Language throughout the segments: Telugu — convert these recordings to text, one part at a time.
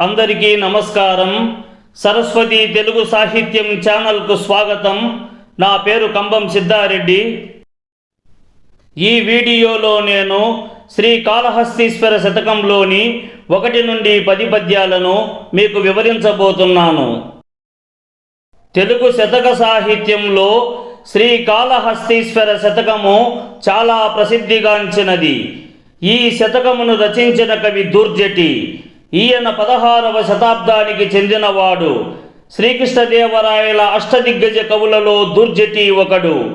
అందరికీ నమస్కారం. సరస్వతి తెలుగు సాహిత్యం ఛానల్కు స్వాగతం. నా పేరు కంబం సిద్ధారెడ్డి. ఈ వీడియోలో నేను శ్రీ కాళహస్తీశ్వర శతకంలోని ఒకటి నుండి పది పద్యాలను మీకు వివరించబోతున్నాను. తెలుగు శతక సాహిత్యంలో శ్రీ కాళహస్తీశ్వర శతకము చాలా ప్రసిద్ధిగాంచినది. ఈ శతకమును రచించిన కవి దుర్జటి. ఈయన పదహారవ శతాబ్దానికి చెందినవాడు. శ్రీకృష్ణదేవరాయల అష్టదిగ్గజ కవులలో దుర్జతి ఒకడు.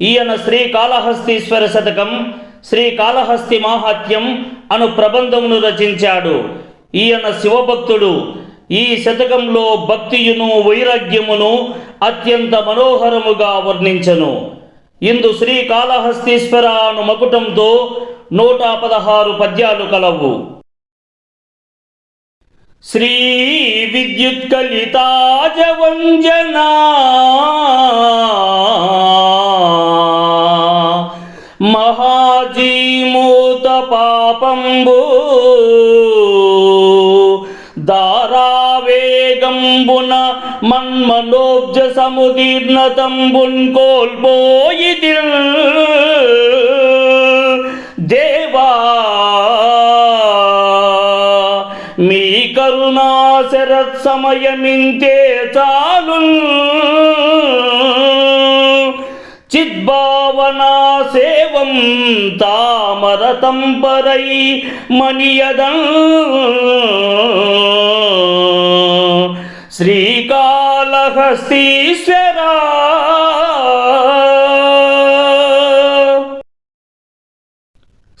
ఈయన శ్రీ కాళహస్తీశ్వర శతకం శ్రీ కాళహస్తి మాహాత్యం అను ప్రబంధమును రచించాడు. ఈయన శివభక్తుడు. ఈ శతకంలో భక్తియును వైరాగ్యమును అత్యంత మనోహరముగా వర్ణించను. ఇందు శ్రీకాళహస్తీశ్వర అను మకుటంతో నూట పదహారు పద్యాలు కలవు. శ్రీ విద్యుత్కలితాజవంజనా మహాజీమూత పాపంబు. దారావేగంబున మన్మనోబ్జ సముదీర్ణతంబున్ కోల్పోయిది శరత్ సమయమింతే చాలు చిద్భావనా సేవం తామరతంపరై మణియదం శ్రీకాళహస్తీశ్వరా.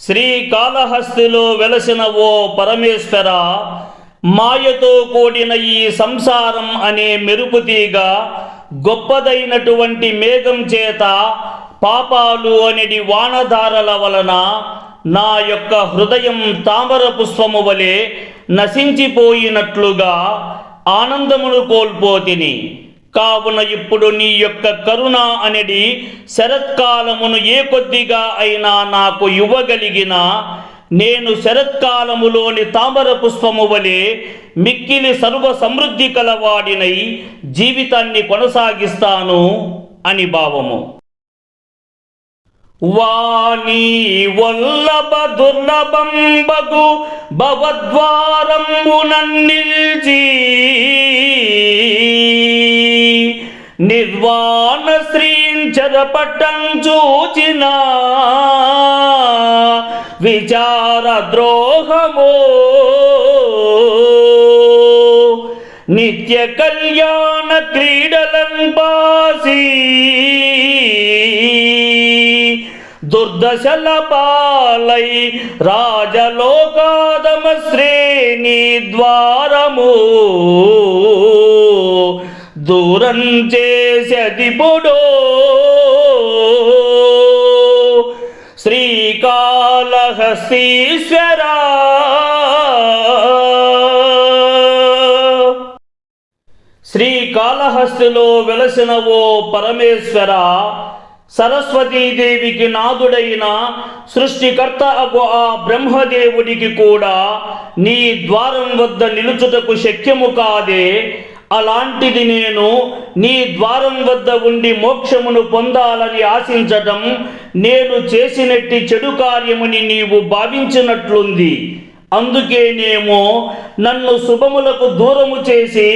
శ్రీకాళహస్తిలో వెలసిన ఓ పరమేశ్వర మాయతో కూడిన ఈ సంసారం అనే మెరుపుతీగ గొప్పదైనటువంటి మేఘం చేత పాపాలు అనేది వానధారల వలన నా యొక్క హృదయం తామర పుష్పము వలె నశించిపోయినట్లుగా ఆనందమును కోల్పోతిని. కావున ఇప్పుడు నీ యొక్క కరుణ అనేది శరత్కాలమును ఏ కొద్దిగా అయినా నాకు ఇవ్వగలిగిన నేను శరత్కాలములోని తామర పుష్పము వలె మిక్కిలి సర్వ సమృద్ధి కలవాడినై జీవితాన్ని కొనసాగిస్తాను అని భావము. వాణి వల్లభ దుర్లభంబగు భవద్వారంబునన్నిల్చి నిర్వాణ శ్రీ చెరపట్టం చూచిన విచార ద్రోహమో నిత్య కళ్యాణ క్రీడలం పాసి దుర్దశల పాలై రాజలోకాదమ శ్రేణి ద్వారము దూరం చేసదిపుడో శ్రీకాళహస్తీశ్వరా. శ్రీకాళహస్తిలో వెలసిన ఓ పరమేశ్వర సరస్వతీదేవికి నాదుడైన సృష్టికర్త అగు ఆ బ్రహ్మదేవుడికి కూడా నీ ద్వారం వద్ద నిలుచుటకు శక్యము కాదే అలాంటిది నేను నీ ద్వారం వద్ద ఉండి మోక్షమును పొందాలని ఆశించటం నేను చేసినట్టి చెడు కార్యముని నీవు భావించినట్లుంది. అందుకేనేమో నన్ను శుభములకు దూరము చేసి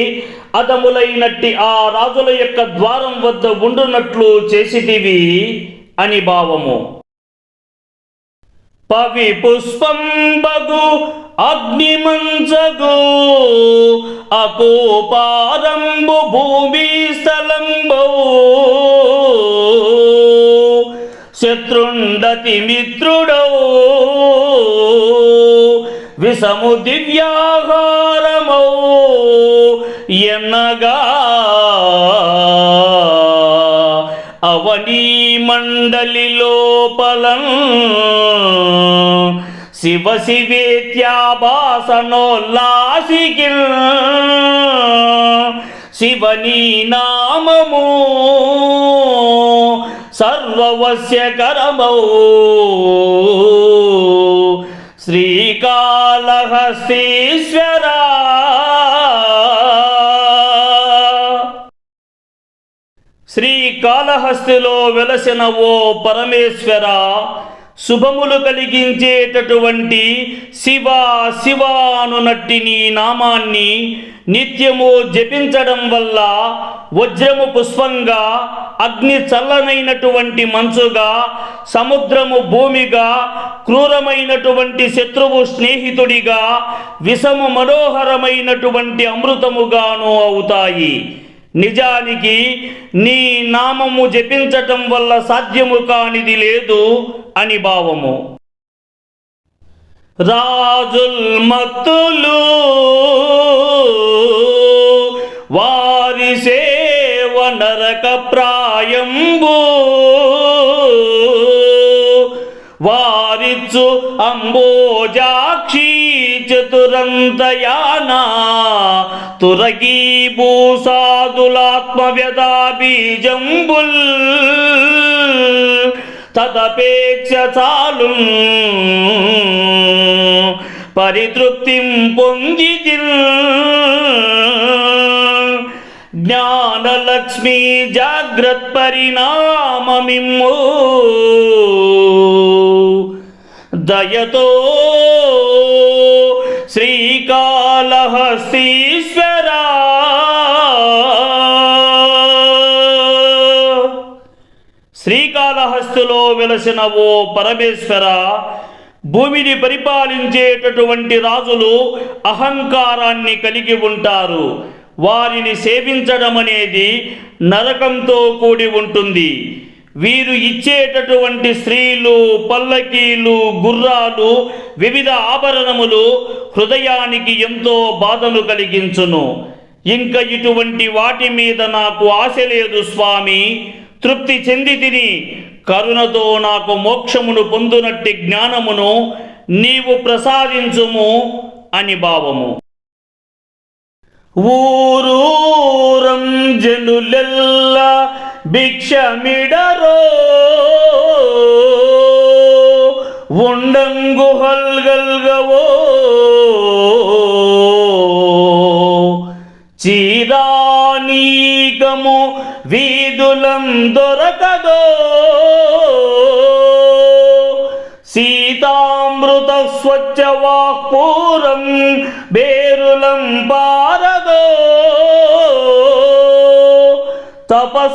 అదములైనట్టి ఆ రాజుల యొక్క ద్వారం వద్ద ఉండునట్లు చేసితివి అని భావము. పవి పుష్పం బగు అగ్నిమంచగు అకోపారంబు భూమి స్థలంబౌ. శత్రుండతి మిత్రుడౌ విషము దివ్యాహారమౌ ఎన్నగా మండలి లోపలం. శివ శివేత్యాభాసనోల్లాసికిల్ శివనీ నామము సర్వవశ్యకరమౌ. శ్రీకాళహస్తీశ్వరా. శ్రీకాళహస్తిలో వెలసిన ఓ పరమేశ్వర శుభములు కలిగించేటటువంటి శివ శివ అనునట్టి నీ నామాన్ని నిత్యము జపించడం వల్ల వజ్రము పుష్పంగా అగ్ని చల్లనైనటువంటి మంచుగా సముద్రము భూమిగా క్రూరమైనటువంటి శత్రువు స్నేహితుడిగా విషము మనోహరమైనటువంటి అమృతముగాను అవుతాయి. నిజానికి నీ నామము జపించటం వల్ల సాధ్యము కానిది లేదు అని భావము. రాజుల్ మత్తులు వారి సేవ నరక ప్రాయంబు వారిచ్చు అంబోజాక్షి చతురంతయానా. తురగీ భూసాదులాత్మ వ్యధా బీజంబుల్ తదపేక్ష చాలు. పరితృప్తి పొంది జ్ఞానలక్ష్మీ జాగ్రత్ పరిణామమిమ్ము దయతో శ్రీకాళహస్తీశ్వరా. శ్రీకాళహస్తిలో వెలసిన ఓ పరమేశ్వర భూమిని పరిపాలించేటటువంటి రాజులు అహంకారాన్ని కలిగి ఉంటారు. వారిని సేవించడం అనేది నరకంతో కూడి ఉంటుంది. వీరు ఇచ్చేటటువంటి స్త్రీలు పల్లకీలు గుర్రాలు వివిధ ఆభరణములు హృదయానికి ఎంతో బాధను కలిగించును. ఇంకా ఇటువంటి వాటి మీద నాకు ఆశ లేదు స్వామి. తృప్తి చెంది తిని కరుణతో నాకు మోక్షమును పొందునట్టి జ్ఞానమును నీవు ప్రసాదించుము అని భావము. ఊరూరం జనులెల్ల భిక్షమిడరో. ఉండంగుహల్గల్గవో చీరానీకము వీధులం దొరకదో. సీతామృత స్వచ్ఛ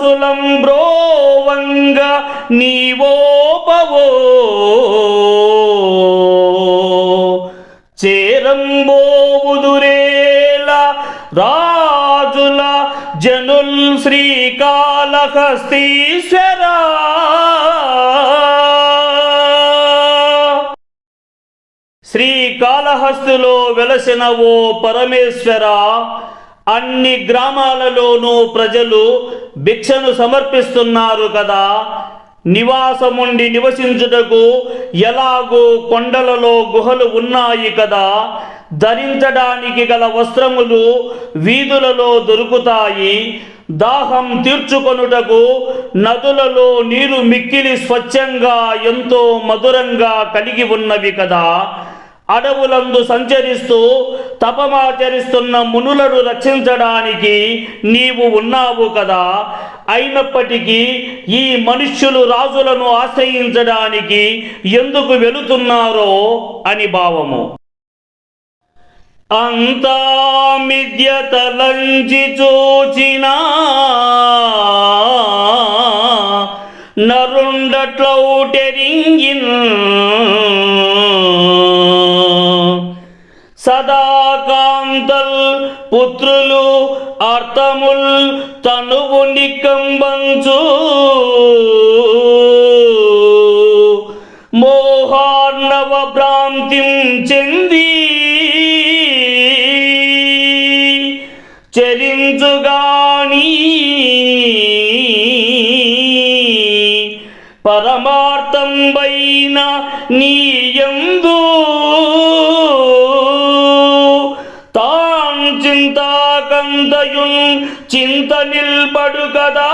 తపసులం బ్రోవంగ నీవోపవో చేరంబోవుదురేల రాజుల జనుల్ శ్రీకాళహస్తీశ్వరా. శ్రీకాళహస్తిలో వెలసిన ఓ పరమేశ్వర అన్ని గ్రామాలలోనూ ప్రజలు భిక్షను సమర్పిస్తున్నారు కదా. నివాసముండి నివసించుటకు ఎలాగో కొండలలో గుహలు ఉన్నాయి కదా. ధరించడానికి గల వస్త్రములు వీధులలో దొరుకుతాయి. దాహం తీర్చుకొనుటకు నదులలో నీరు మిక్కిలి స్వచ్ఛంగా ఎంతో మధురంగా కలిగి ఉన్నవి కదా. అడవులందు సంచరిస్తూ తపమాచరిస్తున్న మునులను రక్షించడానికి నీవు ఉన్నావు కదా. అయినప్పటికీ ఈ మనుష్యులు రాజులను ఆశ్రయించడానికి ఎందుకు వెళుతున్నారో అని భావము. అంతా మిద్యతలంచి చూచినా నరుండట్లౌటెరింగిన్ పుత్రులు అర్థముల్ తనువు నికంబంచు. మోహార్ణవ భ్రాంతిం చెంది. చరించుగాని పరమార్థం వైన నీ చింత నిల్బడు కదా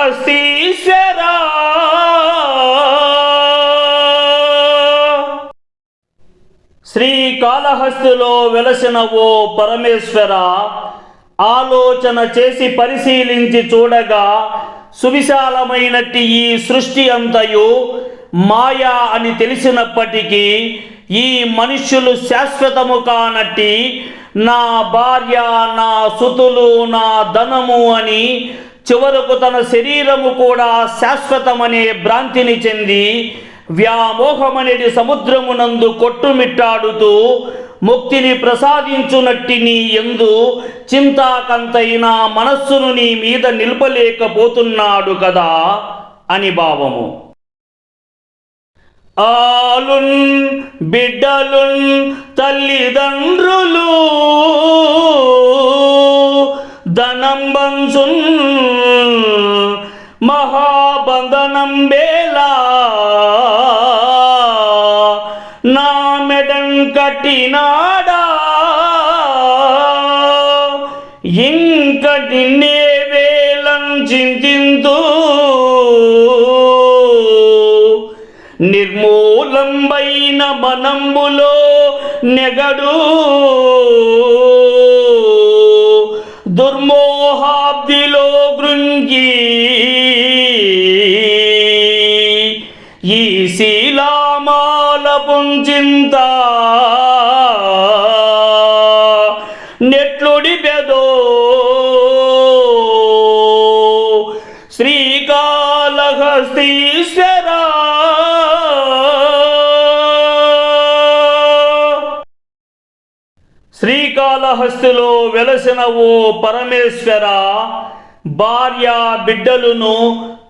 శ్రీకాళహస్తీశ్వరా. శ్రీకాళహస్తిలో వెలసిన ఓ పరమేశ్వర ఆలోచన చేసి పరిశీలించి చూడగా సువిశాలమైనట్టి ఈ సృష్టి అంతయు మాయా అని తెలిసినప్పటికీ ఈ మనుష్యులు శాశ్వతము కానట్టి నా భార్య నా సుతులు నా ధనము అని చివరకు తన శరీరము కూడా శాశ్వతమనే భ్రాంతిని చెంది వ్యామోహమనేది సముద్రమునందు కొట్టుమిట్టాడుతూ ముక్తిని ప్రసాదించునట్టి నీ ఎందు చింతాకంతైన మనస్సును నీ మీద నిలపలేకపోతున్నాడు కదా అని భావము. ఆలున్ బిడ్డలున్ తల్లిదండ్రులు ధనం బంసున్ నిర్మూలంబైన మనంబులో నెగడు. దుర్మోహ శ్రీకాళహస్తిలో వెలసిన ఓ పరమేశ్వర భార్య బిడ్డలును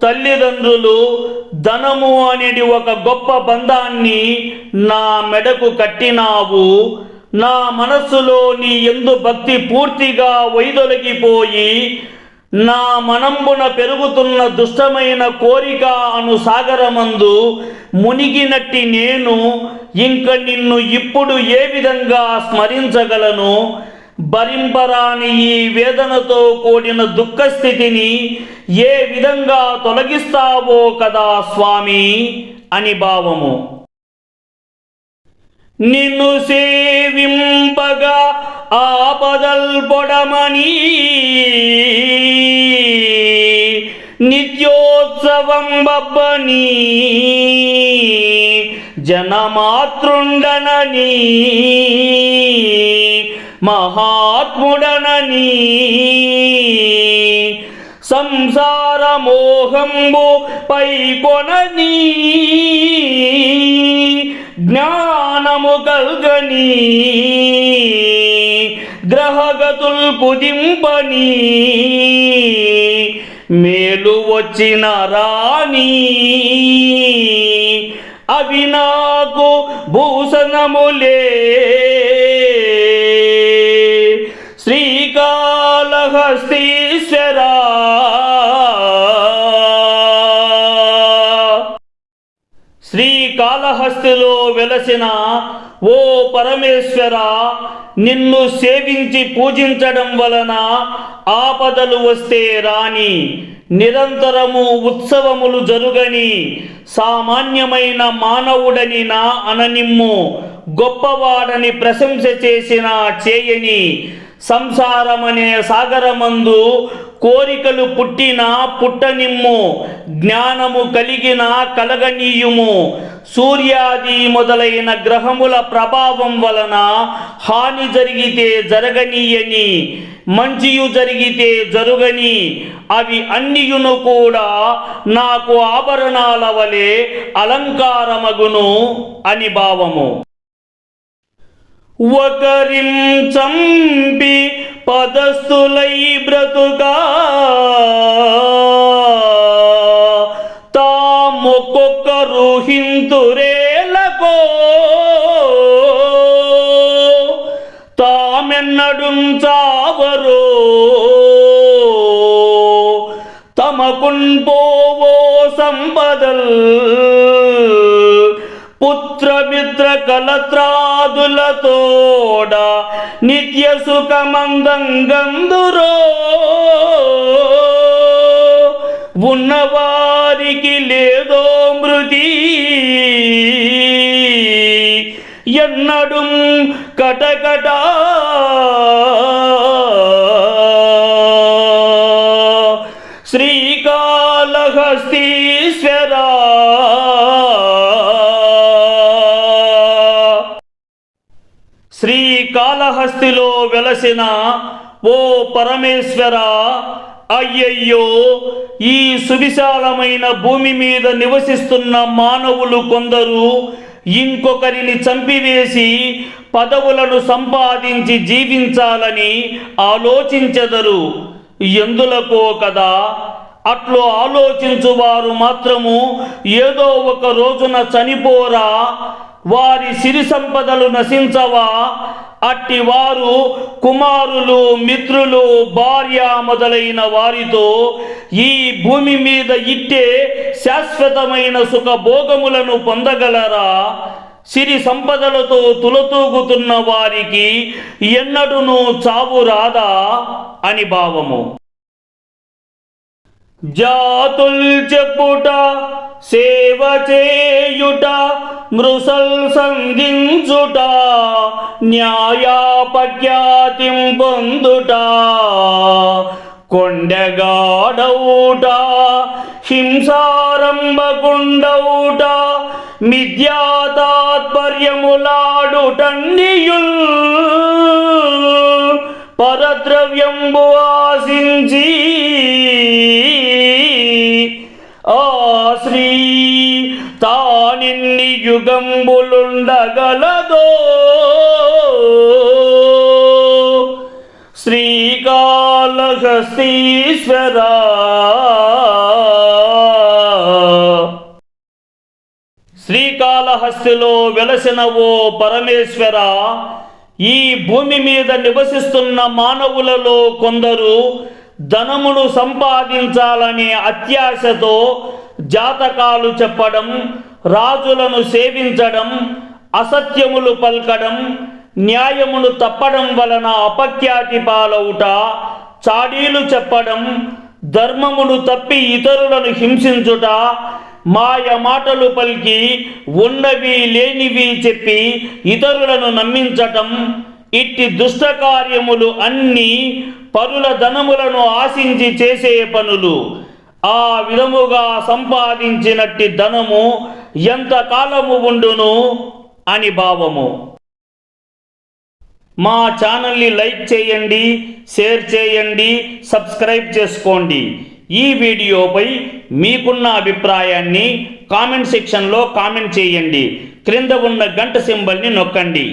తల్లిదండ్రులు ధనము అనేది ఒక గొప్ప బంధాన్ని నా మెడకు కట్టినావు. నా మనస్సులో నీ ఎందు భక్తి పూర్తిగా వైదొలగిపోయి నా మనంబున పెరుగుతున్న దుష్టమైన కోరిక అను సాగరమందు మునిగినట్టి నేను ఇంక నిన్ను ఇప్పుడు ఏ విధంగా స్మరించగలను? భరింపరాని ఈ వేదనతో కూడిన దుఃఖస్థితిని ఏ విధంగా తొలగిస్తావో కదా స్వామి అని భావము. నిన్ను సేవింపగా ఆపదల్పొడమని నిత్యోత్సవం బబ్బనీ జనమాతృండనని మహాత్ముడనని సంసార మోహంబు పైకొనని జ్ఞానము కల్గని గ్రహగతుల్ పుదింపని మేలు వచ్చిన రాణి అవి నాకు భూషణములే. శ్రీకాళహస్తీశ్వరా కాళహస్తిలో వెలసిన ఓ పరమేశ్వర నిన్ను సేవించి పూజించడం వలన ఆపదలు వస్తే రాని నిరంతరము ఉత్సవములు జరుగని సామాన్యమైన మానవుడని నా అననిమ్ము గొప్పవాడని ప్రశంస చేసిన చేయని సంసారమనే సాగరమందు కోరికలు పుట్టిన పుట్టనిమ్ము జ్ఞానము కలిగిన కలగనీయుము. సూర్యాది మొదలైన గ్రహముల ప్రభావం వలన హాని జరిగితే జరగనీయని మంచియు జరిగితే జరుగని అవి అన్నియును కూడా నాకు ఆభరణాల వలె అలంకారమగును అని భావము. ఒకరిం చంపి పదస్థులై బ్రతుగా తామొక్కొక్కరు హింతురేలకో. తామెన్నడుం చావరో. తమకున్ పోవో సంపదల్ పుత్రమిత్ర కలత్రాదులతోడ నిత్య సుఖమందంగందురో. ఉన్నవారికి లేదో మృతి. ఎన్నడు కటకటా శ్రీకాళహస్తిలో వెలసిన ఓ పరమేశ్వర అయ్యయ్యో ఈ సువిశాలమైన భూమి మీద నివసిస్తున్న మానవులు కొందరు ఇంకొకరిని చంపివేసి పదవులను సంపాదించి జీవించాలని ఆలోచించెదరు. ఎందులకో కదా అట్లు ఆలోచించువారు మాత్రము ఏదో ఒక రోజున చనిపోరా వారి సిరి సంపదలు నశించవా? అట్టి వారు కుమారులు మిత్రులు భార్య మొదలైన వారితో ఈ భూమి మీద ఇట్టే శాశ్వతమైన సుఖభోగములను పొందగలరా? సిరి సంపదలతో తులతూగుతున్న వారికి ఎన్నడును చావు రాదా? అని భావము. జాతుల్ చెప్పుట సేవ చేయుట మృసల్ సంధించుట న్యాయాపఖ్యాతిం పొందుట కొండగాడవుట హింసారంభకుండవుట మిథ్యా తానిన్ని యుగంబులుండగలదో. శ్రీకాళహస్తీశ్వరా. శ్రీకాళహస్తిలో వెలసిన ఓ పరమేశ్వర ఈ భూమి మీద నివసిస్తున్న మానవులలో కొందరు ధనమును సంపాదించాలనే అత్యాశతో జాతకాలు చెప్పడం రాజులను సేవించడం అసత్యములు పల్కడం న్యాయమును తప్పడం వలన అపఖ్యాతి పాలవుట చాడీలు చెప్పడం ధర్మమును తప్పి ఇతరులను హింసించుట మాయ మాటలు పలికి ఉన్నవి లేనివి చెప్పి ఇతరులను నమ్మించటం ఇట్టి దుష్ట కార్యములు అన్నీ పరుల ధనములను ఆశించి చేసే పనులు. ఆ విధముగా సంపాదించినట్టి ధనము ఎంత కాలము ఉండును అని భావము. మా ఛానల్ని లైక్ చేయండి షేర్ చేయండి సబ్స్క్రైబ్ చేసుకోండి. ఈ వీడియోపై మీకున్న అభిప్రాయాన్ని కామెంట్ సెక్షన్లో కామెంట్ చేయండి. క్రింద ఉన్న గంట సింబల్ని నొక్కండి.